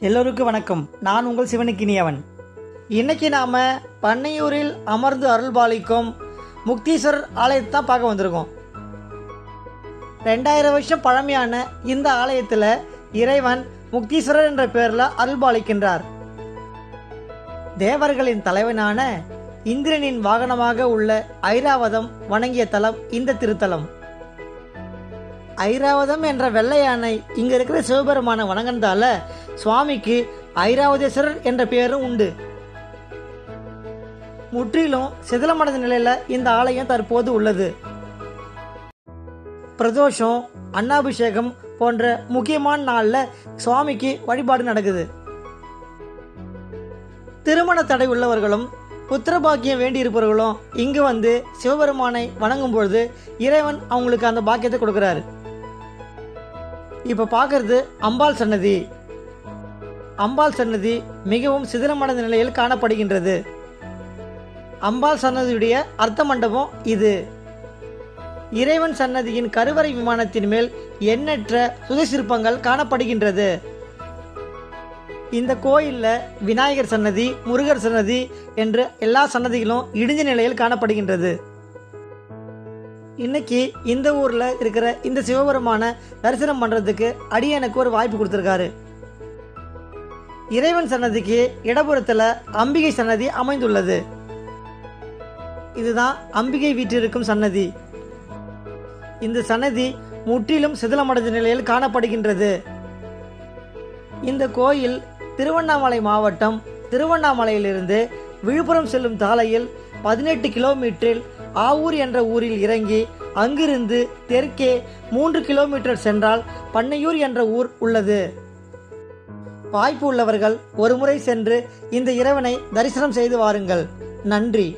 எல்லோருக்கும் வணக்கம். நான் உங்கள் சிவனுக்கினியவன் இன்னைக்கு நாம் பண்ணையூரில் அமர்ந்து அருள்பாலிக்கும் முக்தீஸ்வரர் ஆலயத்தை தான் பார்க்க வந்திருக்கோம். ரெண்டாயிரம் வருஷம் பழமையான இந்த ஆலயத்தில் இறைவன் முக்தீஸ்வரர் என்ற பெயரில் அருள்பாலிக்கின்றார் தேவர்களின் தலைவனான இந்திரனின் வாகனமாக உள்ள ஐராவதம் வணங்கிய தலம் இந்த திருத்தலம். ஐராவதம் என்ற வெள்ளை யானை இங்க இருக்கிற சிவபெருமான வணங்கினதால சுவாமிக்கு ஐராவதேஸ்வரர் என்ற பெயரும் உண்டு. முற்றிலும் சிதிலமடைந்த நிலையில இந்த ஆலயம் தற்போது உள்ளது. பிரதோஷம் அன்னாபிஷேகம் போன்ற முக்கியமான நாளில் சுவாமிக்கு வழிபாடு நடக்குது. திருமண தடை உள்ளவர்களும் புத்திரபாக்கியம் வேண்டியிருப்பவர்களும் இங்கு வந்து சிவபெருமானை வணங்கும் பொழுது இறைவன் அவங்களுக்கு அந்த பாக்கியத்தை கொடுக்குறாரு. இப்போ பார்க்கறது அம்பாள் சன்னதி. அம்பாள் சன்னதி மிகவும் சிதிலமடைந்த நிலையில் காணப்படுகின்றது. அம்பாள் சன்னதியுடைய அர்த்த மண்டபம் இது. இறைவன் சன்னதியின் கருவறை விமானத்தின் மேல் எண்ணற்ற சுதை சிற்பங்கள் காணப்படுகின்றது. இந்த கோயிலில் விநாயகர் சன்னதி முருகர் சன்னதி என்ற எல்லா சன்னதிகளும் இடிஞ்ச நிலையில் காணப்படுகின்றது. இன்னைக்கு இந்த ஊரில் இருக்கிற இந்த சிவபெருமான தரிசனம் பண்ணுறதுக்கு அடியனுக்கு ஒரு வாய்ப்பு கொடுத்துருக்காரு. இறைவன் சன்னதிக்கு இடப்புறத்தில் அம்பிகை சன்னதி அமைந்துள்ளது. இதுதான் அம்பிகை வீற்றிருக்கும் சன்னதி. இந்த சன்னதி முற்றிலும் சிதிலமடைந்த நிலையில் காணப்படுகின்றது. இந்த கோயில் திருவண்ணாமலை மாவட்டம் திருவண்ணாமலையிலிருந்து விழுப்புரம் செல்லும் சாலையில் பதினெட்டு கிலோமீட்டரில் ஆவூர் என்ற ஊரில் இறங்கி அங்கிருந்து தெற்கே மூன்று கிலோமீட்டர் சென்றால் பண்ணையூர் என்ற ஊர் உள்ளது. வாய்ப்பு உள்ளவர்கள் ஒருமுறை சென்று இந்த இறைவனை தரிசனம் செய்து வாருங்கள். நன்றி.